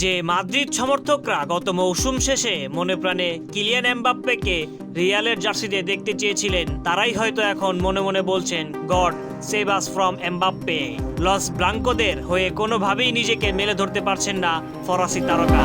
যে মাদ্রিদ সমর্থকরা গত মৌসুম শেষে মনে প্রাণে কিলিয়ান এমবাপ্পেকে রিয়ালের জার্সিতে দেখতে চেয়েছিলেন, তারাই হয়তো এখন মনে মনে বলছেন, God, save us from Mbappe. Los ব্লাঙ্কোদের হয়ে কোনোভাবেই নিজেকে মেলে ধরতে পারছেন না ফরাসি তারকা।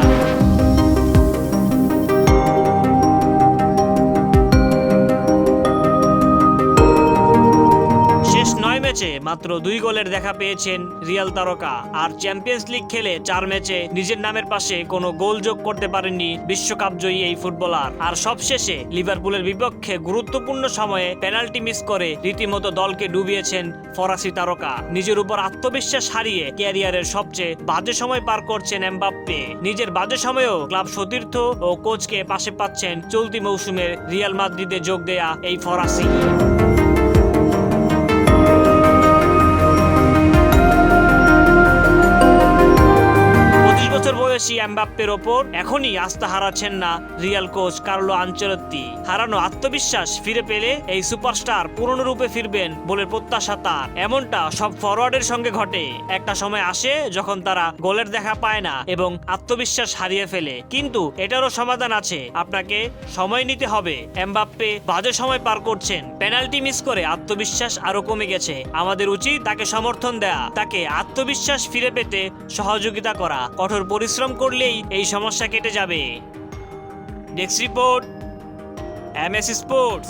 ম্যাচে মাত্র দুই গোলের দেখা পেয়েছেন রিয়াল তারকা। আর চ্যাম্পিয়ন্স লিগ খেলে চার ম্যাচে নিজের নামের পাশে কোনো গোল যোগ করতে পারেননি বিশ্বকাপ জয়ী এই ফুটবলার। আর সবশেষে লিভারপুলের বিপক্ষে গুরুত্বপূর্ণ সময়ে পেনাল্টি মিস করে রীতিমতো দলকে ডুবিয়েছেন ফরাসি তারকা। নিজের উপর আত্মবিশ্বাস হারিয়ে ক্যারিয়ারের সবচেয়ে বাজে সময় পার করছেন এমবাপ্পে। নিজের বাজে সময়েও ক্লাব সতীর্থ ও কোচকে পাশে পাচ্ছেন চলতি মৌসুমে রিয়াল মাদ্রিদে যোগ দেয়া এই ফরাসি। বছর বয়সী এমবাপ্পের ওপর এখনই আস্থা হারাচ্ছেন না রিয়াল কোচ কার্লো আঞ্চলত্তি হারানো আত্মবিশ্বাস ফিরে পেলে এই সুপারস্টার পুরনো রূপে ফিরবেন বলে প্রত্যাশা তার। এমনটা সব ফরওয়ার্ডের সঙ্গে ঘটে। একটা সময় আসে যখন তারা গোলের দেখা পায় না এবং আত্মবিশ্বাস হারিয়ে ফেলে। কিন্তু এটারও সমাধান আছে। আপনাকে সময় নিতে হবে। এমবাপ্পে বাজে সময় পার করছেন। পেনাল্টি মিস করে আত্মবিশ্বাস আরও কমে গেছে। আমাদের উচিত তাকে সমর্থন দেয়া, তাকে আত্মবিশ্বাস ফিরে পেতে সহযোগিতা করা। কঠোর পরিশ্রম করলেই এই সমস্যা কেটে যাবে। Desk report M S sports